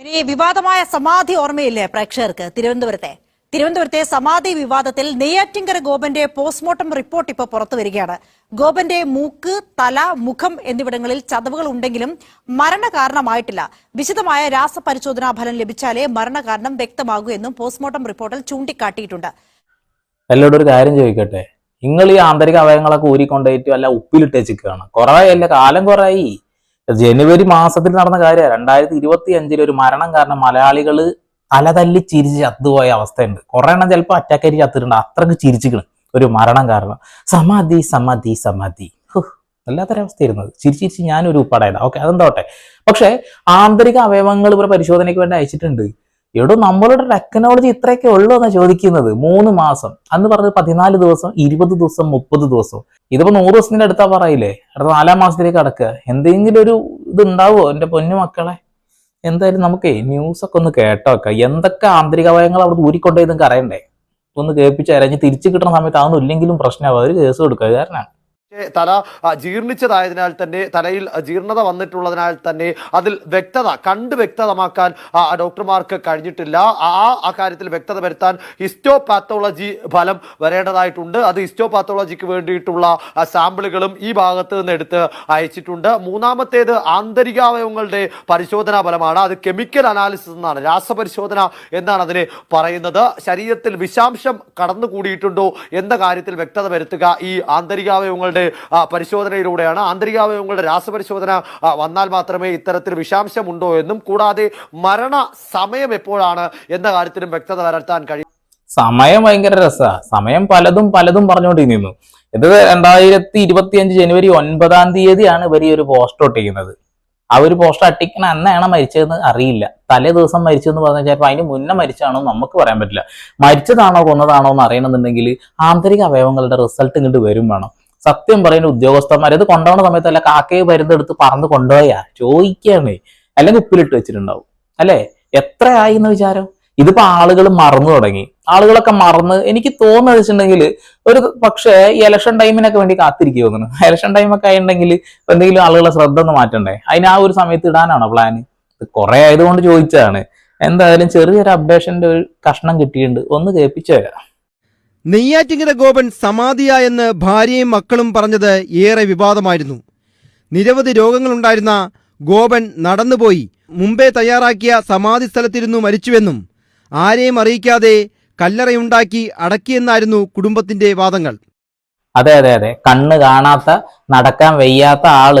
ഇനി വിവാദമായ സമാധി ഓർമ്മയില്ലേ പ്രേക്ഷകർക്ക്? തിരുവനന്തപുരത്തെ. തിരുവനന്തപുരത്തെ സമാധി വിവാദത്തിൽ നെയ്യാറ്റിങ്കര ഗോപന്റെ പോസ്റ്റ്മോർട്ടം റിപ്പോർട്ട് ഇപ്പോൾ പുറത്തു വരികയാണ്. ഗോപന്റെ മൂക്ക് തല മുഖം എന്നിവിടങ്ങളിൽ ചതവുകൾ ഉണ്ടെങ്കിലും മരണകാരണമായിട്ടില്ല വിശദമായ രാസപരിശോധനാ ഫലം ലഭിച്ചാലേ മരണകാരണം വ്യക്തമാകൂ എന്നും പോസ്റ്റ്മോർട്ടം റിപ്പോർട്ടിൽ ചൂണ്ടിക്കാട്ടിയിട്ടുണ്ട്. എല്ലാവരും ഒരു കാര്യം ചോദിക്കട്ടെ? നിങ്ങൾ ഈ ആന്തരിക അവയവങ്ങളൊക്കെ ഊരിക്കൊണ്ടേറ്റും അല്ല ഉപ്പിലിട്ട് വെച്ചിരിക്കുകയാണ് കുറേ അല്ല കാലം കുറേയായി ജനുവരി മാസത്തിൽ നടന്ന കാര്യമാണ് രണ്ടായിരത്തി ഇരുപത്തി അഞ്ചിൽ ഒരു മരണം കാരണം മലയാളികൾ തലതല്ലി ചിരിച്ച് ചത്തുപോയ അവസ്ഥയുണ്ട്. കുറെ എണ്ണം ചിലപ്പോൾ അറ്റാക്കരി ചത്തിട്ടുണ്ട്. അത്രയ്ക്ക് ചിരിച്ചിക്കണം ഒരു മരണം കാരണം. സമാധി സമാധി സമാധി. വല്ലാത്തൊരവസ്ഥയായിരുന്നത് ചിരിച്ച് ചിരിച്ച് ഞാനൊരു ഉപ്പാടായതാണ് ഓക്കെ അതെന്തോട്ടെ? പക്ഷേ ആന്തരിക അവയവങ്ങൾ ഇവിടെ പരിശോധനയ്ക്ക് വേണ്ടി അയച്ചിട്ടുണ്ട്. എടോ നമ്മളുടെ ടെക്നോളജി ഇത്രയൊക്കെ ഉള്ളൂ എന്നാ ചോദിക്കുന്നത്. മൂന്ന് മാസം. അന്ന് പറഞ്ഞത് പതിനാല് ദിവസം ഇരുപത് ദിവസം മുപ്പത് ദിവസം. ഇതിപ്പോ നൂറ് ദിവസത്തിന്റെ അടുത്താ പറയില്ലേ? അടുത്ത നാലാം മാസത്തിലേക്ക് കടക്കുക. എന്തെങ്കിലും ഒരു ഇത് ഉണ്ടാവോ എന്റെ പൊന്നു മക്കളെ? എന്തായാലും നമുക്കേ ന്യൂസ് ഒക്കെ ഒന്ന് കേട്ടോക്ക. എന്തൊക്കെ ആന്തരിക അവയവങ്ങൾ അവിടെ ഊരിക്കൊണ്ടേ നിങ്ങൾക്ക് അറിയണ്ടേ? ഒന്ന് കേൾപ്പിച്ച് അരഞ്ഞ് തിരിച്ചു കിട്ടുന്ന സമയത്ത് അതൊന്നും ഇല്ലെങ്കിലും പ്രശ്നമാവും. ഒരു കേസ് കൊടുക്കുക. പക്ഷേ തല ജീർണിച്ചതായതിനാൽ തന്നെ തലയിൽ ജീർണത വന്നിട്ടുള്ളതിനാൽ തന്നെ അതിൽ വ്യക്തത കണ്ട് വ്യക്തമാക്കാൻ ഡോക്ടർമാർക്ക് കഴിഞ്ഞിട്ടില്ല. ആ കാര്യത്തിൽ വ്യക്തത വരുത്താൻ ഹിസ്റ്റോപാത്തോളജി ഫലം വരേണ്ടതായിട്ടുണ്ട്. അത് ഹിസ്റ്റോപാത്തോളജിക്ക് വേണ്ടിയിട്ടുള്ള സാമ്പിളുകളും ഈ ഭാഗത്ത് നിന്ന് എടുത്ത് അയച്ചിട്ടുണ്ട്. മൂന്നാമത്തേത് ആന്തരികാവയവങ്ങളുടെ പരിശോധനാ ഫലമാണ്. അത് കെമിക്കൽ അനാലിസിസ് എന്നാണ് രാസപരിശോധന എന്നാണ് അതിനെ പറയുന്നത്. ശരീരത്തിൽ വിഷാംശം കടന്നുകൂടിയിട്ടുണ്ടോ എന്ന കാര്യത്തിൽ വ്യക്തത വരുത്തുക ഈ ആന്തരികാവയവങ്ങളുടെ ആ, പരിശോധനയിലൂടെയാണ്. ആന്തരികാവയവങ്ങളുടെ രാസപരിശോധന വന്നാൽ മാത്രമേ ഇത്തരത്തിൽ വിഷാംശം ഉണ്ടോ എന്നും കൂടാതെ മരണ സമയം എപ്പോഴാണ് എന്ന കാര്യത്തിലും വ്യക്തത വരുത്താൻ കഴിയും. സമയം ഭയങ്കര രസാ. സമയം പലതും പലതും പറഞ്ഞുകൊണ്ടിരുന്നു. ഇത് രണ്ടായിരത്തി ഇരുപത്തി അഞ്ച് ജനുവരി ഒൻപതാം തീയതിയാണ് ഇവർ ഈ ഒരു പോസ്റ്റ് ഒട്ടിക്കുന്നത്. ആ ഒരു പോസ്റ്റ് അട്ടിക്കണ അന്നാണ് മരിച്ചതെന്ന് അറിയില്ല. തലേ ദിവസം മരിച്ചതെന്ന് പറഞ്ഞാൽ ചിലപ്പോൾ അതിന് മുന്നേ മരിച്ചാണോ നമുക്ക് പറയാൻ പറ്റില്ല. മരിച്ചതാണോ കൊന്നതാണോ എന്ന് അറിയണമെന്നുണ്ടെങ്കിൽ ആന്തരിക അവയവങ്ങളുടെ റിസൾട്ട് ഇങ്ങോട്ട് വരും വേണം. സത്യം പറയുന്ന ഉദ്യോഗസ്ഥന്മാർ ഇത് കൊണ്ടുപോകുന്ന സമയത്ത് അല്ല കാക്കയെ മരുന്നെടുത്ത് പറന്ന് കൊണ്ടുപോയാ? ചോദിക്കുകയാണ് അല്ലെങ്കിൽ ഉപ്പിലിട്ട് വെച്ചിട്ടുണ്ടാവും. അല്ലേ? എത്രയായി എന്ന് വിചാരം? ഇതിപ്പോ ആളുകൾ മറന്നു തുടങ്ങി. ആളുകളൊക്കെ മറന്ന് എനിക്ക് തോന്നുന്നത് വെച്ചിട്ടുണ്ടെങ്കിൽ ഒരു പക്ഷേ ഈ ഇലക്ഷൻ ടൈമിനൊക്കെ വേണ്ടി കാത്തിരിക്കുക തോന്നുന്നു. ഇലക്ഷൻ ടൈമൊക്കെ ആയിട്ടുണ്ടെങ്കിൽ എന്തെങ്കിലും ആളുകളെ ശ്രദ്ധ ഒന്ന് മാറ്റണ്ടേ? അതിന് ആ ഒരു സമയത്ത് ഇടാനാണോ പ്ലാൻ കുറെ ആയതുകൊണ്ട് ചോദിച്ചതാണ്. എന്തായാലും ചെറിയൊരു അപ്ഡേഷന്റെ ഒരു കഷ്ണം കിട്ടിയിട്ടുണ്ട്. ഒന്ന് കേൾപ്പിച്ചു തരാം നെയ്യാറ്റിങ്കര ഗോപൻ സമാധിയായെന്ന് ഭാര്യയും മക്കളും പറഞ്ഞത് ഏറെ വിവാദമായിരുന്നു. നിരവധി രോഗങ്ങളുണ്ടായിരുന്ന ഗോപൻ നടന്നുപോയി. മുമ്പേ തയ്യാറാക്കിയ സമാധി സ്ഥലത്തിരുന്നു മരിച്ചുവെന്നും ആരെയും അറിയിക്കാതെ കല്ലറയുണ്ടാക്കി അടക്കിയെന്നായിരുന്നു കുടുംബത്തിന്റെ വാദങ്ങൾ. അതെ അതെ അതെ. കണ്ണ് കാണാത്ത നടക്കാൻ വയ്യാത്ത ആൾ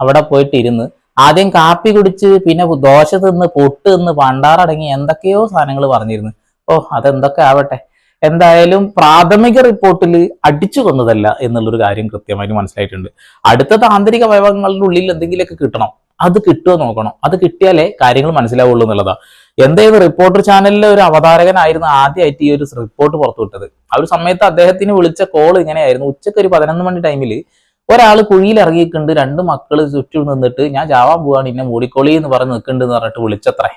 അവിടെ പോയിട്ടിരുന്ന് ആദ്യം കാപ്പി കുടിച്ച് പിന്നെ ദോശ തിന്ന് പൊട്ട് തിന്ന് പണ്ടാറടങ്ങി എന്തൊക്കെയോ സാധനങ്ങൾ പറഞ്ഞിരുന്നു. ഓ അതെന്തൊക്കെ ആവട്ടെ. എന്തായാലും പ്രാഥമിക റിപ്പോർട്ടിൽ അടിച്ചു കൊന്നതല്ല എന്നുള്ളൊരു കാര്യം കൃത്യമായിട്ട് മനസ്സിലായിട്ടുണ്ട്. അടുത്ത ആന്തരിക അവയവങ്ങളുടെ ഉള്ളിൽ എന്തെങ്കിലുമൊക്കെ കിട്ടണം. അത് കിട്ടുമോ നോക്കണം. അത് കിട്ടിയാലേ കാര്യങ്ങൾ മനസ്സിലാവുള്ളൂ എന്നുള്ളതാ. എന്തായാലും റിപ്പോർട്ടർ ചാനലിലെ ഒരു അവതാരകനായിരുന്നു ആദ്യമായിട്ട് ഈ ഒരു റിപ്പോർട്ട് പുറത്തുവിട്ടത് ആ ഒരു സമയത്ത് അദ്ദേഹത്തിന് വിളിച്ച കോൾ ഇങ്ങനെയായിരുന്നു. ഉച്ചയ്ക്ക് ഒരു പതിനൊന്ന് മണി ടൈമിൽ ഒരാൾ കുഴിയിൽ ഇറങ്ങിയിട്ടുണ്ട് രണ്ട് മക്കൾ ചുറ്റും നിന്നിട്ട് ഞാൻ ജാവാൻ പോവാണ്. ഇന്നെ മൂടിക്കോളി എന്ന് പറഞ്ഞ് നിൽക്കുന്നുണ്ട് എന്ന് പറഞ്ഞിട്ട് വിളിച്ചത്രേ.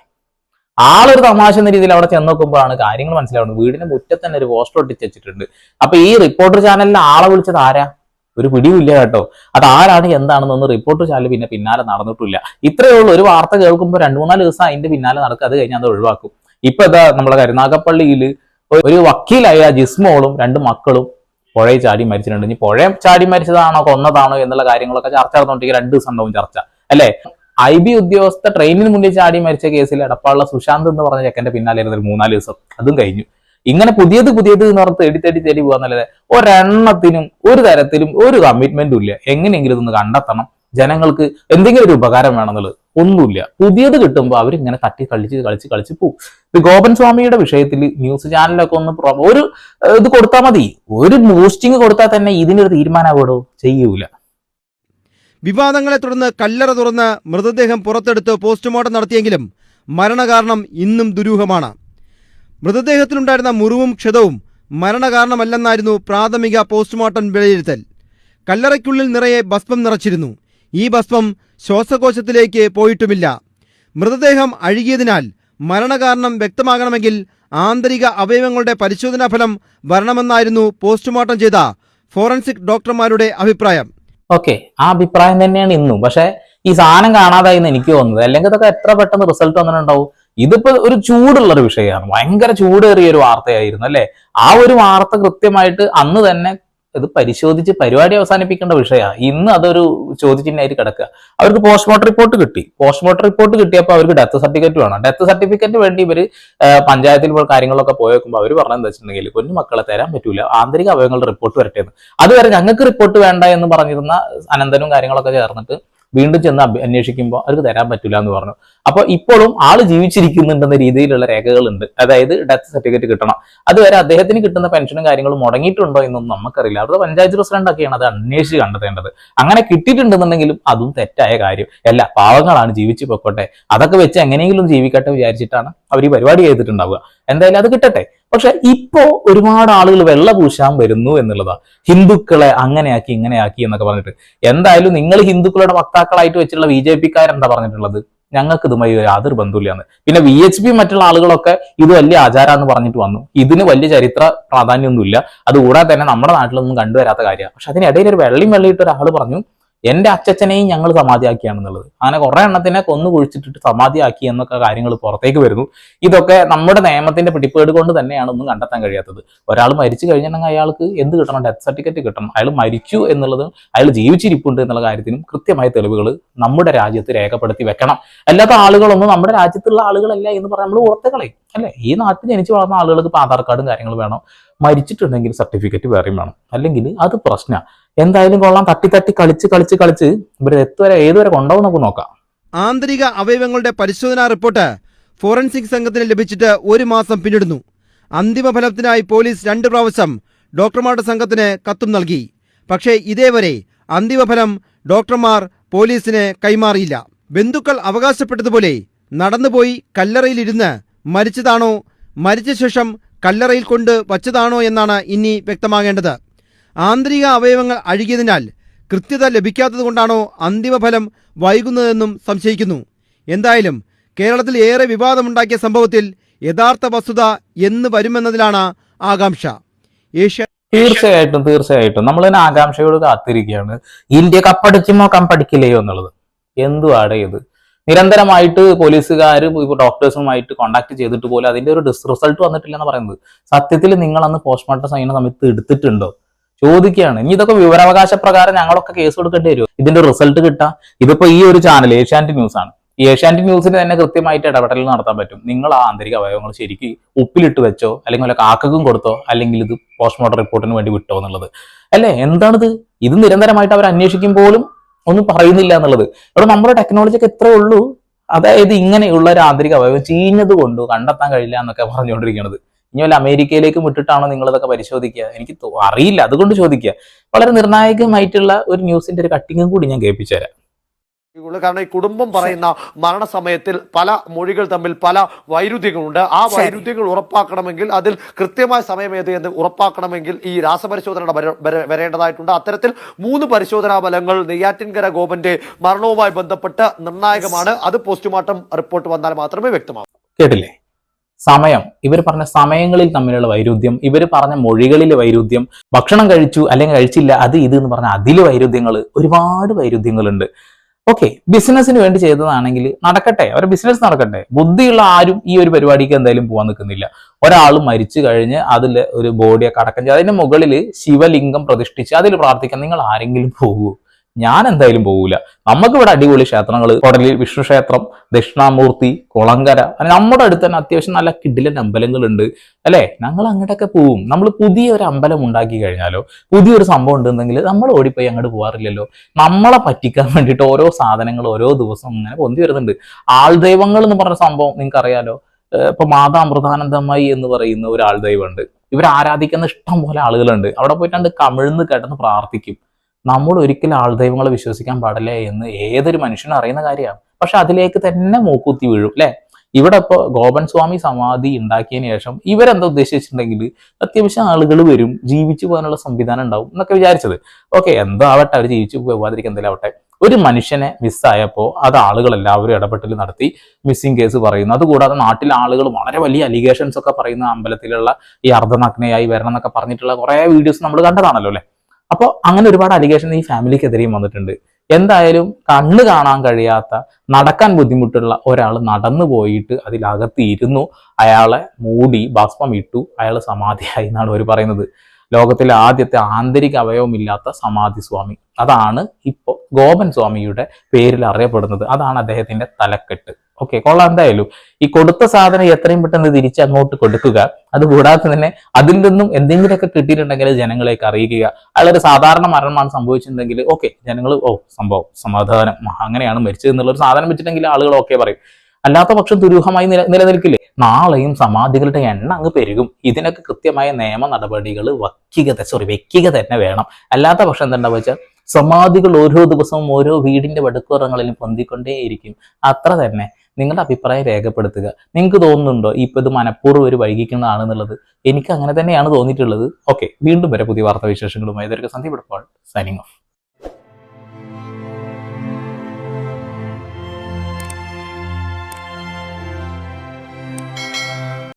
ആളൊരു തമാശ എന്ന രീതിയിൽ അവിടെ ചെന്ന് നോക്കുമ്പോഴാണ് കാര്യങ്ങൾ മനസ്സിലാവുന്നത്. വീടിന്റെ മുറ്റത്ത് തന്നെ ഒരു പോസ്റ്റർ ഒട്ടിച്ച് വെച്ചിട്ടുണ്ട്. അപ്പൊ ഈ റിപ്പോർട്ടർ ചാനലിൽ ആളെ വിളിച്ചത് ആരാ? ഒരു പിടിയില്ല കേട്ടോ. അത് ആരാണ് എന്താണെന്നൊന്നും റിപ്പോർട്ടർ ചാനൽ പിന്നെ പിന്നാലെ നടന്നിട്ടില്ല. ഇത്രയേ ഉള്ളൂ. ഒരു വാർത്ത കേൾക്കുമ്പോൾ രണ്ടു മൂന്നാൽ ദിവസം അതിന്റെ പിന്നാലെ നടക്കുക അത് കഴിഞ്ഞാൽ അത് ഒഴിവാക്കും. ഇപ്പൊ ഇതാ നമ്മളെ കരുനാഗപ്പള്ളിയിൽ ഒരു വക്കീലായ ജിസ്മോളും രണ്ട് മക്കളും പുഴയിൽ ചാടി മരിച്ചിട്ടുണ്ട്. ഇനി പുഴ ചാടി മരിച്ചതാണോ കൊന്നതാണോ എന്നുള്ള കാര്യങ്ങളൊക്കെ ചർച്ച നടന്നുകൊണ്ടിരിക്കുക. രണ്ട് ദിവസം ഉണ്ടാവും ചർച്ച. അല്ലെ? ഐ ബി ഉദ്യോഗസ്ഥ ട്രെയിനിന് മുന്നിൽ ചാടി മരിച്ച കേസിൽ എടപ്പാളുള്ള സുശാന്ത് എന്ന് പറഞ്ഞ ചെക്കന്റെ പിന്നാലെ ഇരുന്ന ഒരു മൂന്നാൽ ദിവസം. അതും കഴിഞ്ഞു. ഇങ്ങനെ പുതിയത് പുതിയത് എന്ന് പറഞ്ഞ് തേടി തേടി തേടി പോകാന്നല്ലാതെ ഒരെണ്ണത്തിനും ഒരു തരത്തിലും ഒരു കമ്മിറ്റ്മെന്റും ഇല്ല. എങ്ങനെയെങ്കിലും ഇതൊന്ന് കണ്ടെത്തണം. ജനങ്ങൾക്ക് എന്തെങ്കിലും ഒരു ഉപകാരം വേണമെന്നുള്ളത് ഒന്നുമില്ല. പുതിയത് കിട്ടുമ്പോൾ അവരിങ്ങനെ തട്ടി കളിച്ച് കളിച്ച് കളിച്ച് പോകും ഇത് ഗോപൻ സ്വാമിയുടെ വിഷയത്തിൽ ന്യൂസ് ചാനലൊക്കെ ഒന്ന് ഒരു ഇത് കൊടുത്താൽ മതി. ഒരു ബൂസ്റ്റിംഗ് കൊടുത്താൽ തന്നെ ഇതിനൊരു തീരുമാനമാവടോ ചെയ്യൂല. വിവാദങ്ങളെ തുടർന്ന് കല്ലറ തുറന്ന് മൃതദേഹം പുറത്തെടുത്ത് പോസ്റ്റ്മോർട്ടം നടത്തിയെങ്കിലും മരണകാരണം ഇന്നും ദുരൂഹമാണ്. മൃതദേഹത്തിലുണ്ടായിരുന്ന മുറിവും ക്ഷതവും മരണകാരണമല്ലെന്നായിരുന്നു പ്രാഥമിക പോസ്റ്റ്മോർട്ടം വിലയിരുത്തൽ. കല്ലറയ്ക്കുള്ളിൽ നിറയെ ഭസ്മം നിറച്ചിരുന്നു. ഈ ഭസ്മം ശ്വാസകോശത്തിലേക്ക് പോയിട്ടുമില്ല. മൃതദേഹം അഴുകിയതിനാൽ മരണകാരണം വ്യക്തമാകണമെങ്കിൽ ആന്തരിക അവയവങ്ങളുടെ പരിശോധനാ ഫലം വരണമെന്നായിരുന്നു പോസ്റ്റ്മോർട്ടം ചെയ്ത ഫോറൻസിക് ഡോക്ടർമാരുടെ അഭിപ്രായം. ഓക്കെ ആ അഭിപ്രായം തന്നെയാണ് ഇന്നും. പക്ഷെ ഈ സാധനം കാണാതായി എന്ന് എനിക്ക് തോന്നുന്നത്. അല്ലെങ്കിൽ ഇതൊക്കെ എത്ര പെട്ടെന്ന് റിസൾട്ട് വന്നിട്ടുണ്ടാവും? ഇതിപ്പോ ഒരു ചൂടുള്ള ഒരു വിഷയമാണ്. ഭയങ്കര ചൂടേറിയ ഒരു വാർത്തയായിരുന്നു അല്ലെ? ആ ഒരു വാർത്ത കൃത്യമായിട്ട് അന്ന് തന്നെ ഇത് പരിശോധിച്ച് പരിപാടി അവസാനിപ്പിക്കേണ്ട വിഷയമാണ് ഇന്ന് അതൊരു ചോദ്യചിഹ്നമായിട്ട് കിടക്കുക. അവർക്ക് പോസ്റ്റ്മോർട്ടം റിപ്പോർട്ട് കിട്ടി. പോസ്റ്റ്മോർട്ടം റിപ്പോർട്ട് കിട്ടിയപ്പോൾ അവർക്ക് ഡെത്ത് സർട്ടിഫിക്കറ്റ് വേണം. ഡെത്ത് സർട്ടിഫിക്കറ്റ് വേണ്ടി ഇവർ പഞ്ചായത്തിൽ കാര്യങ്ങളൊക്കെ പോയേക്കുമ്പോൾ അവർ പറഞ്ഞതെന്ന് വെച്ചിട്ടുണ്ടെങ്കിൽ കുഞ്ഞു മക്കളെ തരാൻ പറ്റൂല. ആന്തരിക അവയവങ്ങളുടെ റിപ്പോർട്ട് വരട്ടെ അതുവരെ ഞങ്ങൾക്ക് റിപ്പോർട്ട് വേണ്ട എന്ന് പറഞ്ഞിരുന്ന അനന്തനും കാര്യങ്ങളൊക്കെ ചേർന്നിട്ട് വീണ്ടും ചെന്ന് അന്വേഷിക്കുമ്പോൾ അവർക്ക് തരാൻ പറ്റില്ല എന്ന് പറഞ്ഞു. അപ്പോൾ ഇപ്പോഴും ആൾ ജീവിച്ചിരിക്കുന്നുണ്ടെന്ന രീതിയിലുള്ള രേഖകളുണ്ട്. അതായത് ഡെത്ത് സർട്ടിഫിക്കറ്റ് കിട്ടണം. അതുവരെ അദ്ദേഹത്തിന് കിട്ടുന്ന പെൻഷനും കാര്യങ്ങളും മുടങ്ങിയിട്ടുണ്ടോ എന്നൊന്നും നമുക്കറിയില്ല. അവിടുത്തെ പഞ്ചായത്ത് പ്രസിഡന്റ് ഒക്കെയാണ് അത് അന്വേഷിച്ച് കണ്ടെത്തേണ്ടത്. അങ്ങനെ കിട്ടിയിട്ടുണ്ടെന്നുണ്ടെങ്കിലും അതും തെറ്റായ കാര്യം. അല്ല പാവങ്ങളാണ് ജീവിച്ചു പൊക്കോട്ടെ. അതൊക്കെ വെച്ച് എങ്ങനെയെങ്കിലും ജീവിക്കട്ടെ വിചാരിച്ചിട്ടാണ് അവർ ഈ പരിപാടി ചെയ്തിട്ടുണ്ടാവുക. എന്തായാലും അത് കിട്ടട്ടെ. പക്ഷെ ഇപ്പോ ഒരുപാട് ആളുകൾ വെള്ള പൂശാൻ വരുന്നു എന്നുള്ളതാണ് ഹിന്ദുക്കളെ അങ്ങനെയാക്കി ഇങ്ങനെയാക്കി എന്നൊക്കെ പറഞ്ഞിട്ട്. എന്തായാലും നിങ്ങൾ ഹിന്ദുക്കളുടെ വക്താക്കളായിട്ട് വെച്ചിട്ടുള്ള ബി ജെ പിക്കാരെന്താ പറഞ്ഞിട്ടുള്ളത്? ഞങ്ങൾക്ക് ഇതുമായി യാതൊരു ബന്ധമില്ലാന്ന് പിന്നെ വി എച്ച് പി മറ്റുള്ള ആളുകളൊക്കെ ഇത് വലിയ ആചാരമെന്ന് പറഞ്ഞിട്ട് വന്നു. ഇതിന് വലിയ ചരിത്ര പ്രാധാന്യമൊന്നുമില്ല. അതുകൂടാതെ തന്നെ നമ്മുടെ നാട്ടിലൊന്നും കണ്ടുവരാത്ത കാര്യമാണ്. പക്ഷെ അതിനിടയിൽ ഒരു വെള്ളിയും വെള്ളിയിട്ട് ഒരാൾ പറഞ്ഞു എന്റെ അച്ഛനെയും ഞങ്ങൾ സമാധിയാക്കിയാണെന്നുള്ളത്. അങ്ങനെ കുറേ എണ്ണത്തിനെ കൊന്നു കുഴിച്ചിട്ടിട്ട് സമാധിയാക്കി എന്നൊക്കെ കാര്യങ്ങൾ പുറത്തേക്ക് വരുന്നു. ഇതൊക്കെ നമ്മുടെ നിയമത്തിന്റെ പിടിപ്പേട് കൊണ്ട് തന്നെയാണ് ഒന്നും കണ്ടെത്താൻ കഴിയാത്തത്. ഒരാൾ മരിച്ചു കഴിഞ്ഞിട്ടുണ്ടെങ്കിൽ അയാൾക്ക് എന്ത് കിട്ടണം? ഡെത്ത് സർട്ടിഫിക്കറ്റ് കിട്ടണം. അയാൾ മരിച്ചു എന്നുള്ളതും അയാൾ ജീവിച്ചിരിപ്പുണ്ട് എന്നുള്ള കാര്യത്തിനും കൃത്യമായ തെളിവുകൾ നമ്മുടെ രാജ്യത്ത് രേഖപ്പെടുത്തി വെക്കണം. അല്ലാത്ത ആളുകളൊന്നും നമ്മുടെ രാജ്യത്തുള്ള ആളുകളല്ല എന്ന് പറയാൻ നമ്മൾ ഓർത്ത് കളയും. അല്ലെ? ഈ നാട്ടിൽ ജനിച്ചു വളർന്ന ആളുകൾക്ക് ആധാർ കാർഡും കാര്യങ്ങളും വേണം. മരിച്ചിട്ടുണ്ടെങ്കിൽ സർട്ടിഫിക്കറ്റ് വേറെയും വേണം. അല്ലെങ്കിൽ അത് പ്രശ്ന. എന്തായാലും കൊള്ളാം. തട്ടി തട്ടി കളിച്ച് കളിച്ച് കളിച്ച് ഇവർ എത്തുവരെ ഏതുവരെ കൊണ്ടാവും നമുക്ക് നോക്കാം. ആന്തരിക അവയവങ്ങളുടെ പരിശോധനാ റിപ്പോർട്ട് ഫോറൻസിക് സംഘത്തിന് ലഭിച്ചിട്ട് ഒരു മാസം പിന്നിടുന്നു. അന്തിമ ഫലത്തിനായി പോലീസ് രണ്ട് പ്രാവശ്യം ഡോക്ടർമാരുടെ സംഘത്തിന് കത്തും നൽകി. പക്ഷേ ഇതേവരെ അന്തിമഫലം ഡോക്ടർമാർ പോലീസിന് കൈമാറിയില്ല. ബന്ധുക്കൾ അവകാശപ്പെട്ടതുപോലെ നടന്നുപോയി കല്ലറയിലിരുന്ന് മരിച്ചതാണോ? മരിച്ച ശേഷം കല്ലറയിൽ കൊണ്ട് വച്ചതാണോ എന്നാണ് ഇനി വ്യക്തമാകേണ്ടത്. ആന്തരിക അവയവങ്ങൾ അഴുകിയതിനാൽ കൃത്യത ലഭിക്കാത്തതുകൊണ്ടാണോ അന്തിമഫലം വൈകുന്നതെന്നും സംശയിക്കുന്നു. എന്തായാലും കേരളത്തിൽ ഏറെ വിവാദമുണ്ടാക്കിയ സംഭവത്തിൽ യഥാർത്ഥ വസ്തുത എന്ന് വരുമെന്നതിലാണ് ആകാംക്ഷ. ഏഷ്യ തീർച്ചയായിട്ടും തീർച്ചയായിട്ടും. നമ്മൾ തന്നെ ആകാംക്ഷയോട് കാത്തിരിക്കുകയാണ്. ഇന്ത്യ കപ്പടിക്കുമോ കമ്പടിക്കില്ലയോ എന്നുള്ളത്. എന്തുവാടേ ഇത്? നിരന്തരമായിട്ട് പോലീസുകാർ ഡോക്ടേഴ്സുമായിട്ട് കോണ്ടാക്ട് ചെയ്തിട്ട് പോലും അതിന്റെ ഒരു റിസൾട്ട് വന്നിട്ടില്ല എന്ന് പറയുന്നത്. സത്യത്തിൽ നിങ്ങൾ അന്ന് പോസ്റ്റ്മോർട്ടം ചെയ്യുന്ന സമയത്ത് എടുത്തിട്ടുണ്ടോ? ചോദിക്കുകയാണ്. ഇനി ഇതൊക്കെ വിവരാവകാശ പ്രകാരം ഞങ്ങളൊക്കെ കേസ് കൊടുക്കേണ്ടി വരും. ഇതിന്റെ റിസൾട്ട് കിട്ടാം. ഇതിപ്പോ ഈ ഒരു ചാനൽ ഏഷ്യാനെറ്റ് ന്യൂസ് ആണ്. ഏഷ്യാനെറ്റ് ന്യൂസിന് തന്നെ കൃത്യമായിട്ട് ഇടപെടൽ നടത്താൻ പറ്റും. നിങ്ങൾ ആ ആന്തരിക അവയവങ്ങൾ ശരിക്ക് ഉപ്പിലിട്ട് വെച്ചോ അല്ലെങ്കിൽ വല്ല കാക്കക്കും കൊടുത്തോ അല്ലെങ്കിൽ ഇത് പോസ്റ്റ്മോർട്ടം റിപ്പോർട്ടിന് വേണ്ടി വിട്ടോ എന്നുള്ളത്. അല്ലേ? എന്താണിത്? ഇത് നിരന്തരമായിട്ട് അവർ അന്വേഷിക്കും പോലും ഒന്നും പറയുന്നില്ല എന്നുള്ളത്. ഇവിടെ നമ്മുടെ ടെക്നോളജിക്ക് എത്രയേ ഉള്ളൂ. അതായത് ഇങ്ങനെയുള്ള ഒരു ആന്തരിക അവയവം ചീഞ്ഞത് കൊണ്ട് കണ്ടെത്താൻ കഴിയില്ല എന്നൊക്കെ പറഞ്ഞുകൊണ്ടിരിക്കുന്നത് ഇനി വല്ല അമേരിക്കയിലേക്ക് വിട്ടിട്ടാണോ നിങ്ങൾ ഇതൊക്കെ പരിശോധിക്കുക? എനിക്ക് അറിയില്ല. അതുകൊണ്ട് ചോദിക്കുക. വളരെ നിർണായകമായിട്ടുള്ള ഒരു ന്യൂസിന്റെ ഒരു കട്ടിങ്ങും കൂടി ഞാൻ കേൾപ്പിച്ചു തരാം. കാരണം ഈ കുടുംബം പറയുന്ന മരണസമയത്തിൽ പല മൊഴികൾ തമ്മിൽ പല വൈരുദ്ധ്യങ്ങളുണ്ട്. ആ വൈരുദ്ധ്യങ്ങൾ ഉറപ്പാക്കണമെങ്കിൽ അതിൽ കൃത്യമായ സമയം ഏത് എന്ന് ഉറപ്പാക്കണമെങ്കിൽ ഈ രാസപരിശോധന വര- വര- വരേണ്ടതായിട്ടുണ്ട്. അത്തരത്തിൽ മൂന്ന് പരിശോധനാ ഫലങ്ങൾ നെയ്യാറ്റിൻകര ഗോപന്റെ മരണവുമായി ബന്ധപ്പെട്ട് നിർണായകമാണ്. അത് പോസ്റ്റ്മോർട്ടം റിപ്പോർട്ട് വന്നാൽ മാത്രമേ വ്യക്തമാകൂ. കേട്ടില്ലേ? സമയം. ഇവർ പറഞ്ഞ സമയങ്ങളിൽ തമ്മിലുള്ള വൈരുദ്ധ്യം ഇവർ പറഞ്ഞ മൊഴികളിലെ വൈരുദ്ധ്യം ഭക്ഷണം കഴിച്ചു അല്ലെങ്കിൽ കഴിച്ചില്ല അത് ഇത് എന്ന് പറഞ്ഞ അതിലെ വൈരുദ്ധ്യങ്ങൾ ഒരുപാട് വൈരുദ്ധ്യങ്ങളുണ്ട്. ഓക്കെ ബിസിനസ്സിന് വേണ്ടി ചെയ്തതാണെങ്കിൽ നടക്കട്ടെ അവരുടെ ബിസിനസ് നടക്കട്ടെ. ബുദ്ധിയുള്ള ആരും ഈ ഒരു പരിപാടിക്ക് എന്തായാലും പോകാൻ നിൽക്കുന്നില്ല. ഒരാൾ മരിച്ചു കഴിഞ്ഞ് അതിൽ ഒരു ബോഡിയൊക്കെ അടക്കം ചെയ്ത് അതിന്റെ മുകളിൽ ശിവലിംഗം പ്രതിഷ്ഠിച്ച് അതിൽ പ്രാർത്ഥിക്കാൻ നിങ്ങൾ ആരെങ്കിലും പോകൂ ഞാൻ എന്തായാലും പോകൂല നമുക്ക് ഇവിടെ അടിപൊളി ക്ഷേത്രങ്ങൾ കൊടലിൽ വിഷ്ണു ക്ഷേത്രം ദക്ഷിണാമൂർത്തി കുളങ്കര. നമ്മുടെ അടുത്ത് തന്നെ അത്യാവശ്യം നല്ല കിഡിലൻ അമ്പലങ്ങളുണ്ട്. അല്ലെ? ഞങ്ങൾ അങ്ങോട്ടൊക്കെ പോവും. നമ്മൾ പുതിയ ഒരു അമ്പലം ഉണ്ടാക്കി കഴിഞ്ഞാലോ പുതിയൊരു സംഭവം ഉണ്ടെന്നെങ്കിൽ നമ്മൾ ഓടിപ്പോയി അങ്ങോട്ട് പോകാറില്ലല്ലോ നമ്മളെ പറ്റിക്കാൻ വേണ്ടിയിട്ട് ഓരോ സാധനങ്ങൾ ഓരോ ദിവസം ഇങ്ങനെ പൊന്തി വരുന്നുണ്ട്. ആൾ ദൈവങ്ങൾ എന്ന് പറഞ്ഞ സംഭവം നിങ്ങൾക്ക് അറിയാലോ ഏഹ് ഇപ്പൊ മാതാ അമൃതാനന്ദമായി എന്ന് പറയുന്ന ഒരു ആൾദൈവമുണ്ട്. ഇവർ ആരാധിക്കുന്ന ഇഷ്ടം പോലെ ആളുകളുണ്ട്. അവിടെ പോയിട്ടാണ്ട് കമിഴ്ന്ന് കിടന്ന് പ്രാർത്ഥിക്കും. നമ്മൾ ഒരിക്കലും ആൾദൈവങ്ങളെ വിശ്വസിക്കാൻ പാടില്ല എന്ന് ഏതൊരു മനുഷ്യനും അറിയുന്ന കാര്യമാണ്. പക്ഷെ അതിലേക്ക് തന്നെ മൂക്കുത്തി വീഴും അല്ലെ? ഇവിടെ ഇപ്പൊ ഗോപൻ സ്വാമി സമാധി ഉണ്ടാക്കിയതിന് ശേഷം ഇവരെന്താ ഉദ്ദേശിച്ചിട്ടുണ്ടെങ്കിൽ അത്യാവശ്യം ആളുകൾ വരും ജീവിച്ചു പോകാനുള്ള സംവിധാനം ഉണ്ടാവും എന്നൊക്കെ വിചാരിച്ചത്. ഓക്കെ എന്തോ ആവട്ടെ അവർ ജീവിച്ചു പോകാതിരിക്കുക എന്തെങ്കിലും ഒരു മനുഷ്യനെ മിസ്സായപ്പോൾ അത് ആളുകൾ എല്ലാവരും ഇടപെട്ടൽ നടത്തി മിസ്സിംഗ് കേസ് പറയുന്നു. അതുകൂടാതെ നാട്ടിലെ ആളുകൾ വളരെ വലിയ അലിഗേഷൻസ് ഒക്കെ പറയുന്ന അമ്പലത്തിലുള്ള ഈ അർദ്ധനഗ്നയായി വരണം എന്നൊക്കെ പറഞ്ഞിട്ടുള്ള കുറേ വീഡിയോസ് നമ്മൾ കണ്ടതാണല്ലോ അല്ലെ? അപ്പോൾ അങ്ങനെ ഒരുപാട് അലിഗേഷൻ ഈ ഫാമിലിക്കെതിരെയും വന്നിട്ടുണ്ട്. എന്തായാലും കണ്ണ് കാണാൻ കഴിയാത്ത നടക്കാൻ ബുദ്ധിമുട്ടുള്ള ഒരാൾ നടന്നു പോയിട്ട് അതിലകത്ത് ഇരുന്നു അയാളെ മൂടി ഭസ്മം ഇട്ടു അയാൾ സമാധിയായി എന്നാണ് അവർ പറയുന്നത്. ലോകത്തിലെ ആദ്യത്തെ ആന്തരിക അവയവമില്ലാത്ത സമാധി സ്വാമി. അതാണ് ഇപ്പോൾ ഗോപൻ സ്വാമിയുടെ പേരിൽ അറിയപ്പെടുന്നത്. അതാണ് അദ്ദേഹത്തിന്റെ തലക്കെട്ട്. ഓക്കെ കൊള്ളാം. എന്തായാലും ഈ കൊടുത്ത സാധനം എത്രയും പെട്ടെന്ന് തിരിച്ച് അങ്ങോട്ട് കൊടുക്കുക അതുകൂടാതെ തന്നെ അതിൽ നിന്നും എന്തെങ്കിലുമൊക്കെ കിട്ടിയിട്ടുണ്ടെങ്കിൽ ജനങ്ങളേക്ക് അറിയിക്കുക. അയാളൊരു സാധാരണ മരണമാണ് സംഭവിച്ചിട്ടുണ്ടെങ്കിൽ ഓക്കെ ജനങ്ങൾ ഓ സംഭവം സമാധാനം അങ്ങനെയാണ് മരിച്ചത് എന്നുള്ള ഒരു സാധനം വെച്ചിട്ടുണ്ടെങ്കിൽ ആളുകൾ ഓക്കെ പറയും. അല്ലാത്ത പക്ഷം ദുരൂഹമായി നില നിലനിൽക്കില്ലേ? നാളെയും സമാധികളുടെ എണ്ണം അങ്ങ് പെരുകും. ഇതിനൊക്കെ കൃത്യമായ നിയമ നടപടികൾ വയ്ക്കുക സോറി വെക്കുക തന്നെ വേണം. അല്ലാത്ത പക്ഷം എന്താ വെച്ചാൽ സമാധികൾ ഓരോ ദിവസവും ഓരോ വീടിന്റെ വടക്കുറങ്ങളിലും പൊന്തിക്കൊണ്ടേയിരിക്കും. അത്ര തന്നെ നിങ്ങളുടെ അഭിപ്രായം രേഖപ്പെടുത്തുക. നിങ്ങൾക്ക് തോന്നുന്നുണ്ടോ ഇപ്പൊ ഇത് മനഃപൂർവം ഒരു വൈകിക്കുന്നതാണെന്നുള്ളത്? എനിക്ക് അങ്ങനെ തന്നെയാണ് തോന്നിയിട്ടുള്ളത്. ഓക്കെ വീണ്ടും വരെ പുതിയ വാർത്താവിശേഷങ്ങളുമായി. ഇതൊരു സന്ദീപ് സൈനിങ് ഓഫ്